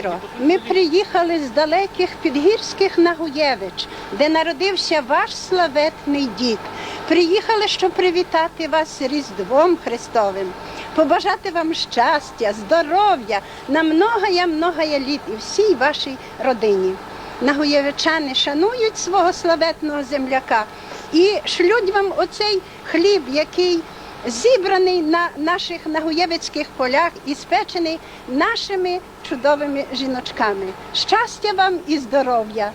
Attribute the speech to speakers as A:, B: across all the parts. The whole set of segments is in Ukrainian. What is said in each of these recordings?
A: Віро, ми приїхали з далеких підгірських Нагуєвич, де народився ваш славетний дід. Приїхали, щоб привітати вас Різдвом Христовим, побажати вам щастя, здоров'я на многоя многоя літ і всій вашій родині. Нагуєвичани шанують свого славетного земляка і шлють вам оцей хліб, який зібраний на наших нагуєвицьких полях і спечений нашими чудовими жіночками. Щастя вам і здоров'я!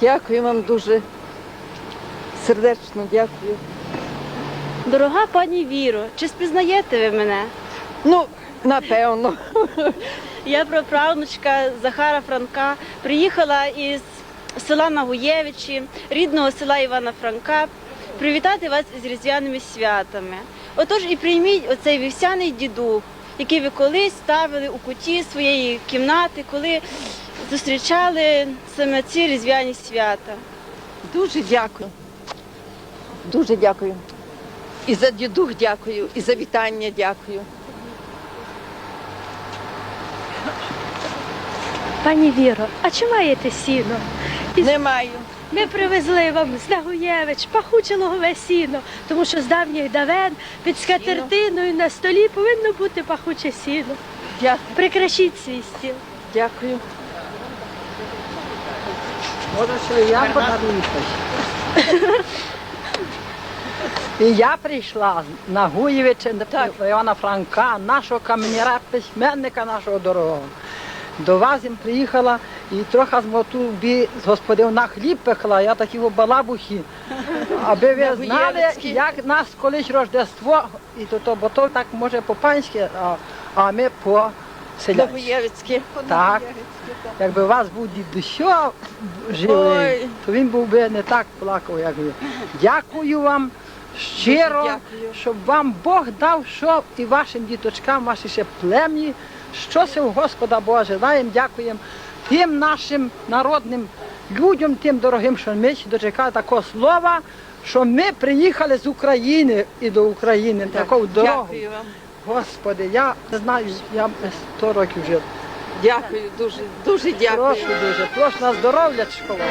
B: Дякую вам дуже. Сердечно дякую.
C: Дорога пані Віро, чи спізнаєте ви мене?
B: Ну, напевно.
C: Я праправнучка Захара Франка приїхала із села Нагуєвичі, рідного села Івана Франка, привітати вас із різдвяними святами. Отож і прийміть оцей вівсяний дідух, який ви колись ставили у куті своєї кімнати, коли зустрічали саме ці різдвяні свята.
B: Дуже дякую. Дуже дякую. І за дідух дякую, і за вітання дякую.
D: Пані Віро, а чи маєте сіно?
B: Не маю.
D: Ми привезли вам з Нагуєвич пахуче логове сіно, тому що з давніх давен під скатертиною на столі повинно бути пахуче сіно.
B: Дякую.
D: Прикрашіть свій стіл.
B: Дякую.
E: Може, що і я подарую. І я прийшла на Гуєвича Івана Франка, нашого каменяра, письменника нашого дорогого. До вас їм приїхала і трохи з мотуби з господив на хліб пекла, я такі в балабухи. Аби ви знали, як нас колись Рождество, і то, то бо то так може по-панськи, а, а ми по селянськи. Так. Якби у вас був дідущо живий, то він був би не так плакав, як ви. Дякую вам щиро,
B: дякую.
E: щоб вам Бог дав, що і вашим діточкам, ваші ще плем'ї, що се у Господа Бога желаємо, дякуємо тим нашим народним людям, тим дорогим, що ми ще дочекали такого слова, що ми приїхали з України і до України, таку дорогу.
B: Дякую вам.
E: Господи, я не знаю, я 100 років жив.
B: Дякую, дуже, дуже дякую.
E: Прошу дуже, прошу на здоров'ячко вам.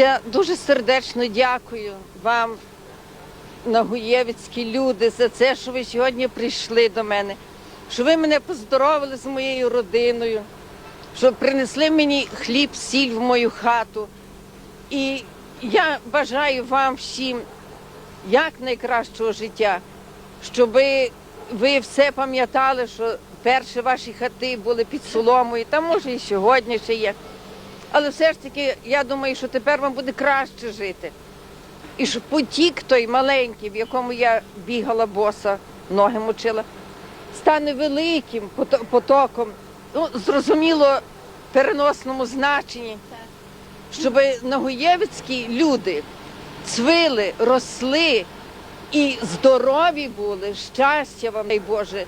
B: Я дуже сердечно дякую вам, нагуєвицькі люди, за це, що ви сьогодні прийшли до мене, що ви мене поздоровили з моєю родиною, що принесли мені хліб, сіль в мою хату. І я бажаю вам всім як найкращого життя, щоб ви все пам'ятали, що перші ваші хати були під соломою, та може і сьогодні ще є. Але все ж таки, я думаю, що тепер вам буде краще жити. І що потік той маленький, в якому я бігала боса, ноги мочила, стане великим потоком, ну, зрозуміло, переносному значенні, щоб нагоєвицькі люди цвили, росли і здорові були, щастя вам, дай Боже,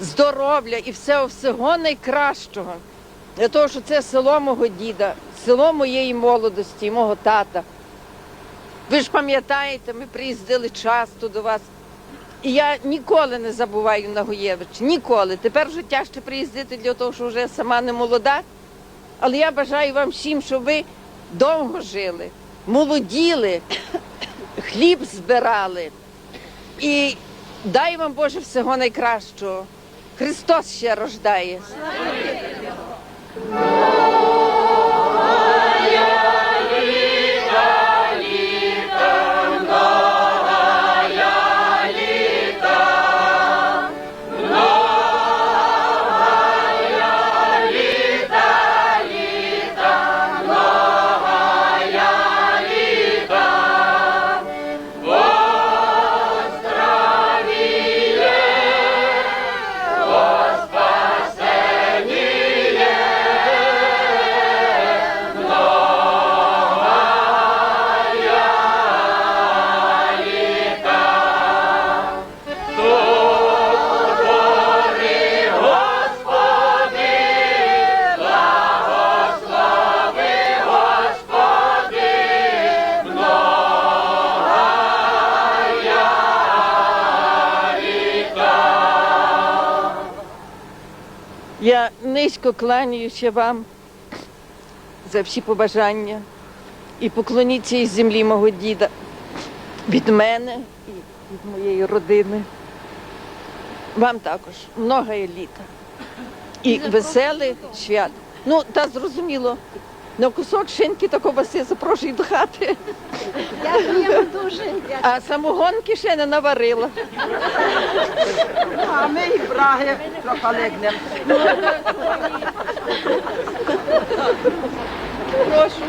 B: здоров'я і всього всього найкращого. Для того, що це село мого діда, село моєї молодості, мого тата. Ви ж пам'ятаєте, ми приїздили часто до вас. І я ніколи не забуваю Нагоєвич, ніколи. Тепер вже тяжче приїздити для того, що вже сама не молода. Але я бажаю вам всім, щоб ви довго жили, молоділи, хліб збирали. І дай вам Боже всього найкращого. Христос ще рождає. Amen. Я низько кланяюся вам за всі побажання і поклоніться із землі мого діда від мене і від моєї родини. Вам також много літа і веселих свят. Ну, та зрозуміло, на кусок шинки та ковбаси запрошую до хати.
A: Дякуємо дуже.
B: А самогонки ще не наварила.
E: А ми і браги трохи легнемо.
B: Прошу.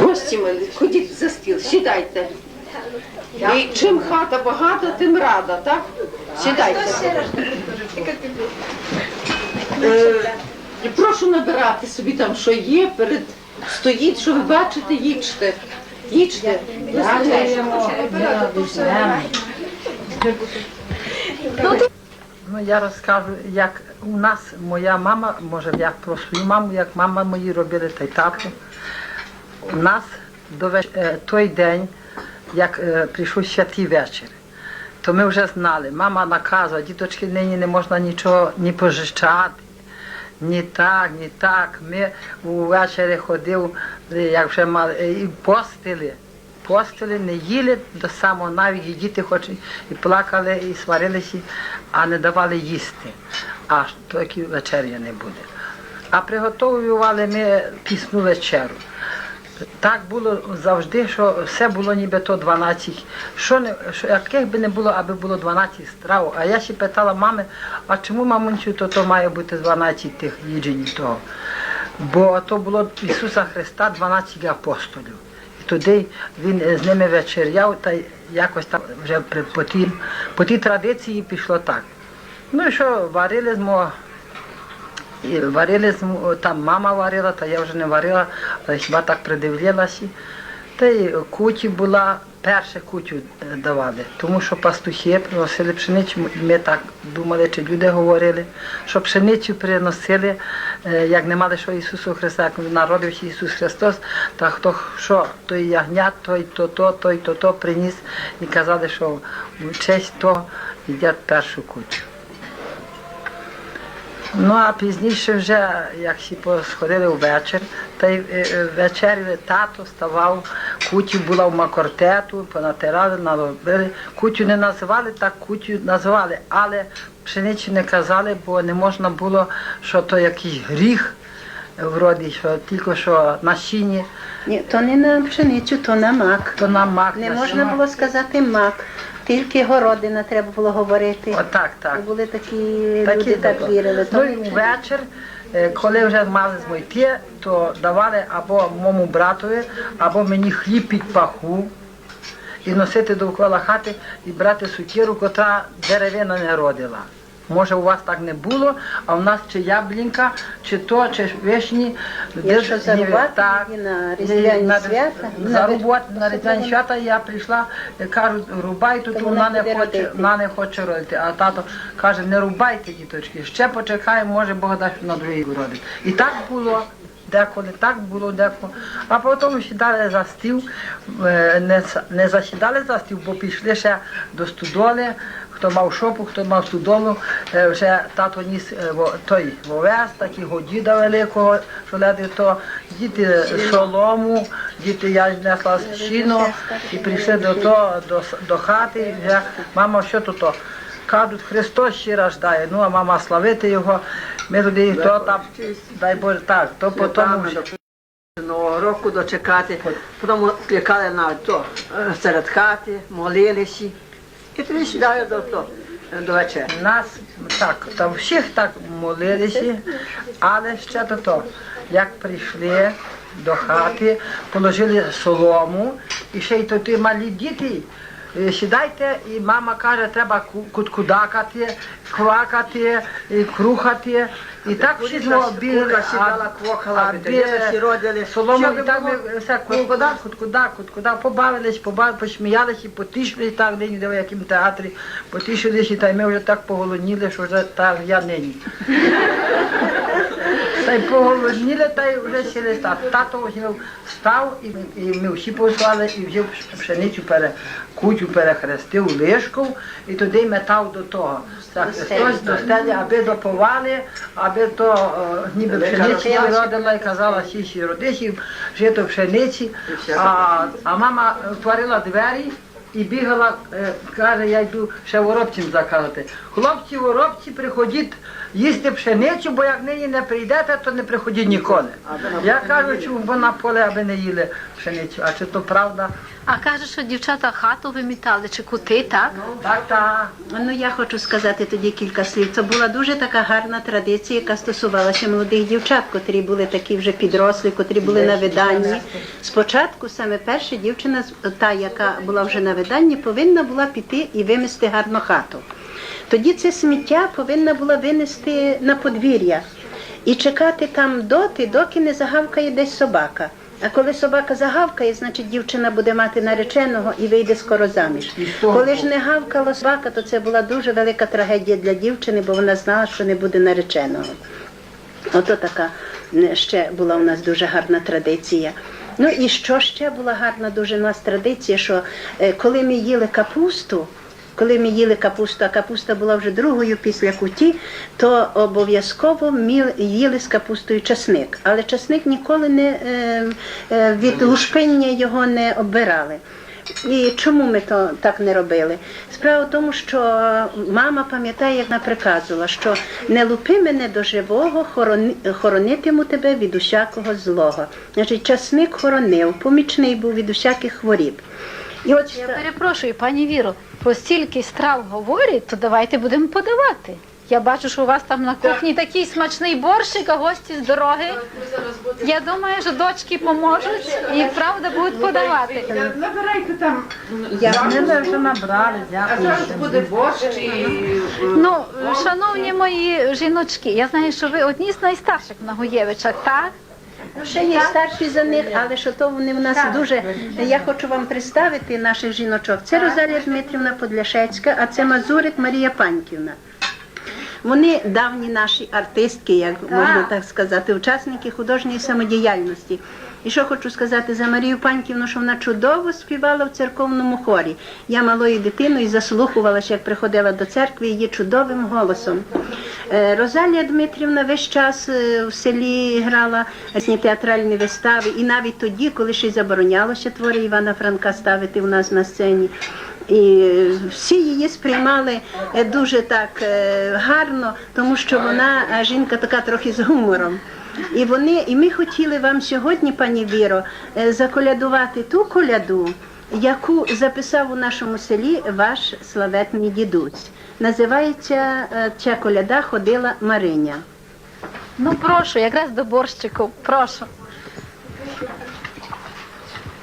B: Гості милі, ходіть за стіл, сідайте. І чим хата багата, тим рада, так? Сідайте. Е, і прошу набирати собі там, що є, перед стоїть, що ви бачите, їжте. Їжте.
E: Ну, я розкажу, як у нас моя мама, може як про свою маму, як мама мої робили та й тато. У нас до веч... е, той день, як е, прийшов святий вечір, то ми вже знали, мама наказує, діточки нині не можна нічого ні пожичати, ні так, ні так. Ми увечері ходив, як вже мали, і постили. Постили, не їли до самого навіть і діти хоч і плакали, і сварилися, а не давали їсти. Аж тільки вечеря не буде. А приготовлювали ми пісну вечеру. Так було завжди, що все було ніби то 12. Що не, що, яких би не було, аби було 12 страв. А я ще питала мами, а чому мамунчу, то, то має бути 12 тих їджень того. Бо то було Ісуса Христа 12 апостолів. І туди він е, з ними вечеряв, та якось так вже при- тім, по тій традиції пішло так. Ну і що, варили з мого варили там мама варила, та я вже не варила, але хіба так придивлялася. Та й куті була, перше кутю е, давали, тому що пастухи приносили пшеницю, ми так думали, чи люди говорили, що пшеницю приносили, е, як не мали що Ісусу Христа, як народився Ісус Христос, та хто що, той ягнят, той то, то, той то, то приніс і казали, що в честь того їдять першу кутю. Ну а пізніше вже, як всі посходили ввечір, та й е, е, ввечері тато ставав, кутю була в макортету, понатирали, наробили. Кутю не називали, так кутю називали, але пшениці не казали, бо не можна було, що то якийсь гріх вроді, що тільки що на сіні,
A: Ні, то не на пшеницю, то на мак.
E: то на мак.
A: Не
E: на
A: можна
E: сіно.
A: було сказати мак, тільки городина треба було говорити.
E: Отак, так.
A: І були такі,
E: Такі
A: люди так
E: було.
A: вірили.
E: Ну
A: То
E: і ввечір, е, коли вже мали змойти, то давали або моєму братові, або мені хліб під паху і носити довкола хати і брати сукіру, котра деревина не родила. Може, у вас так не було, а в нас чи яблінка, чи то, чи вишні.
A: Якщо зарубати на різдвяні свята,
E: зарубати на різдвяні свята я прийшла, кажуть, рубай тут, вона не хоче, вона не хоче родити. А тато каже, не рубайте діточки, ще почекаємо, може Бог дасть на другий родить. І так було. Деколи так було, деколи. А потім сідали за стіл, е, не, не засідали за стіл, бо пішли ще до студоли, хто мав шопу, хто мав студолу, е, вже тато ніс е, той вовес, такого діда великого, що леди то, діти солому, діти я несла щіно і прийшли до того, до, до хати, і вже мама, що тут то? Кажуть, Христос ще рождає, ну а мама славити його, ми туди то там, дай Боже, так, то по тому.
F: Нового року дочекати, потім кликали на то е, серед хати, молилися. І тоді сідали до, того, до вечері.
E: Нас так, там всіх так молилися, але ще до того, як прийшли до хати, положили солому, і ще й то ті малі діти. Е, Сідайте, і мама каже, треба куткудакати, квакати, і крухати. І так всі біли,
F: сідала, квохала, родили.
E: солому, і так ми все куткуда, куткуда, куткуда, побавились, побавились, посміялися, потішились так нині, де в якому театрі, потішилися, та й ми вже так поголодніли, що вже так я нині. Та й поголодніли, та й вже сіли стати. Тато ось ми встав, і, і ми всі послали, і взяв пшеницю пере, кутю перехрестив лишков, і туди метав до того. Так, хтось до стелі, аби доповали, аби то е, ніби пшениці родила і казала сісі родисі, жито пшениці, а, а мама творила двері. І бігала, е, каже, я йду ще воробцям заказати. Хлопці, воробці, приходіть їсти пшеницю, бо як нині не прийдете, то не приходіть ніколи. Я кажу, чому бо на поле, аби не їли пшеницю. А чи то правда?
G: А каже, що дівчата хату вимітали чи кути, так?
E: Так, так.
A: Ну я хочу сказати тоді кілька слів. Це була дуже така гарна традиція, яка стосувалася молодих дівчат, котрі були такі вже підрослі, котрі були на виданні. Спочатку саме перша дівчина, та яка була вже на виданні, повинна була піти і вимести гарну хату. Тоді це сміття повинна була винести на подвір'я і чекати там доти, доки не загавкає десь собака. А коли собака загавкає, значить дівчина буде мати нареченого і вийде скоро заміж. Коли ж не гавкала собака, то це була дуже велика трагедія для дівчини, бо вона знала, що не буде нареченого. Ото така ще була у нас дуже гарна традиція. Ну і що ще була гарна дуже у нас традиція, що е, коли ми їли капусту, коли ми їли капусту, а капуста була вже другою після куті, то обов'язково ми їли з капустою часник. Але часник ніколи не е, е, від лушпиння його не оббирали. І чому ми то так не робили? Справа в тому, що мама пам'ятає, як вона приказувала, що не лупи мене до живого, хоронитиму тебе від усякого злого. Значить, часник хоронив, помічний був від усяких хворіб. І от
G: Я перепрошую, пані Віро, про стільки страв говорять, то давайте будемо подавати. Я бачу, що у вас там на кухні такий смачний борщик, а гості з дороги. Я думаю, що дочки поможуть і правда будуть подавати. Набирайте там.
E: Я ми вже набрали, дякую.
G: Ну, шановні мої жіночки, я знаю, що ви одні з найстарших в Нагоєвичах, так?
A: Ну, ще є старші за них, але що то вони в нас дуже. Я хочу вам представити наших жіночок. Це Розалія Дмитрівна Подляшецька, а це Мазурик Марія Паньківна. Вони давні наші артистки, як можна так сказати, учасники художньої самодіяльності. І що хочу сказати за Марію Паньківну, що вона чудово співала в церковному хорі. Я малою дитиною заслухувалася, як приходила до церкви її чудовим голосом. Е, Розалія Дмитрівна весь час е, в селі грала різні театральні вистави, і навіть тоді, коли ще й заборонялося твори Івана Франка ставити у нас на сцені. І е, всі її сприймали дуже так гарно, тому що вона жінка така трохи з гумором. І вони, і ми хотіли вам сьогодні, пані Віро, заколядувати ту коляду, яку записав у нашому селі ваш славетний дідусь. Називається е, ця коляда ходила Мариня.
G: Ну прошу, якраз до борщику, прошу.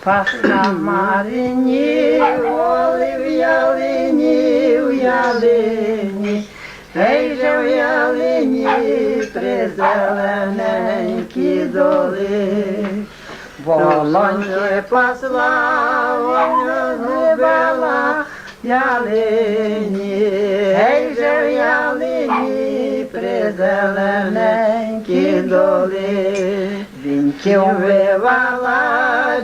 F: Пасна Марині, воли в ялині, в ялині, Ей же в ялині, призелененькі доли. Волоньки пасла, вона згубила ялині, Ей же в ялині, призелененькі доли. Вінки вбивала,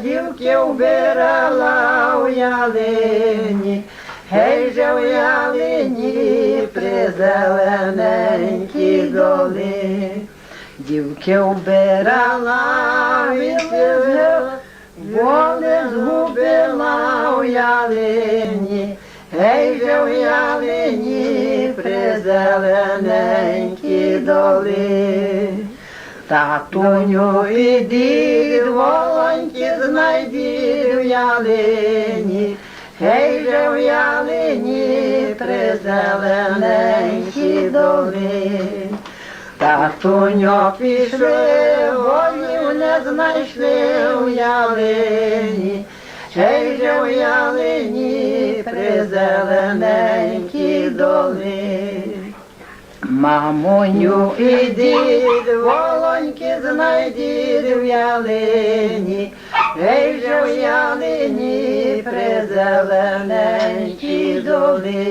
F: дівки вбирала у ялині, Гей же в ялині призелененькі доли. Дівки вбирала, вінки вбирала, Воли згубила у ялині, Гей же в ялині призелененькі доли. Татуню іди, волоньки знайди в ялині, Гей же в ялині призелененькі доли. Татуньо пішли, волів не знайшли в ялині, Гей же в ялині призелененькі доли. Мамоню, іди, волоньки знайди в ялині, Гей же в ялині призелененькі доли.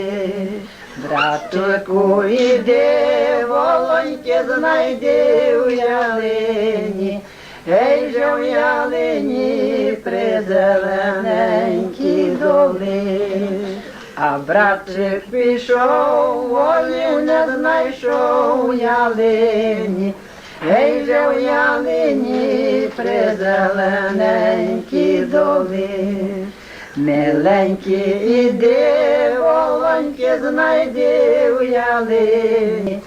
F: Братику, іди, волоньки знайди в ялині, Гей же в ялині призелененькі доли. А братчик пішов, волів не знайшов у ялині, Гей же в ялині призелененькі доли. Миленькі іди, волоньки знайди в ялині,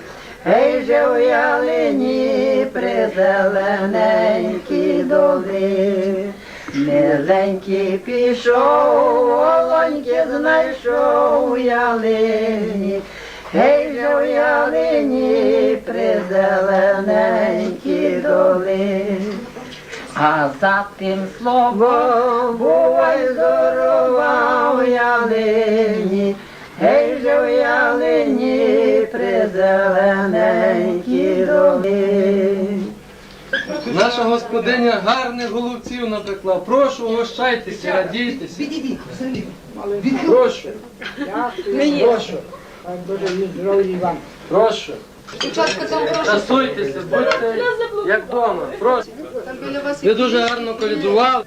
F: Гей же в ялині призелененькі доли. Миленький пішов, волоньки знайшов у ялині, Гей же в ялині А за тим словом бувай здорова в ялині, Гей же в ялині призелененькі доли.
H: Наша господиня гарних голубців напекла. Прошу, угощайтеся, радійтеся. Прошу. Прошу. Прошу. Красуйтеся, будьте як вдома. Прошу. Ви дуже гарно колядували.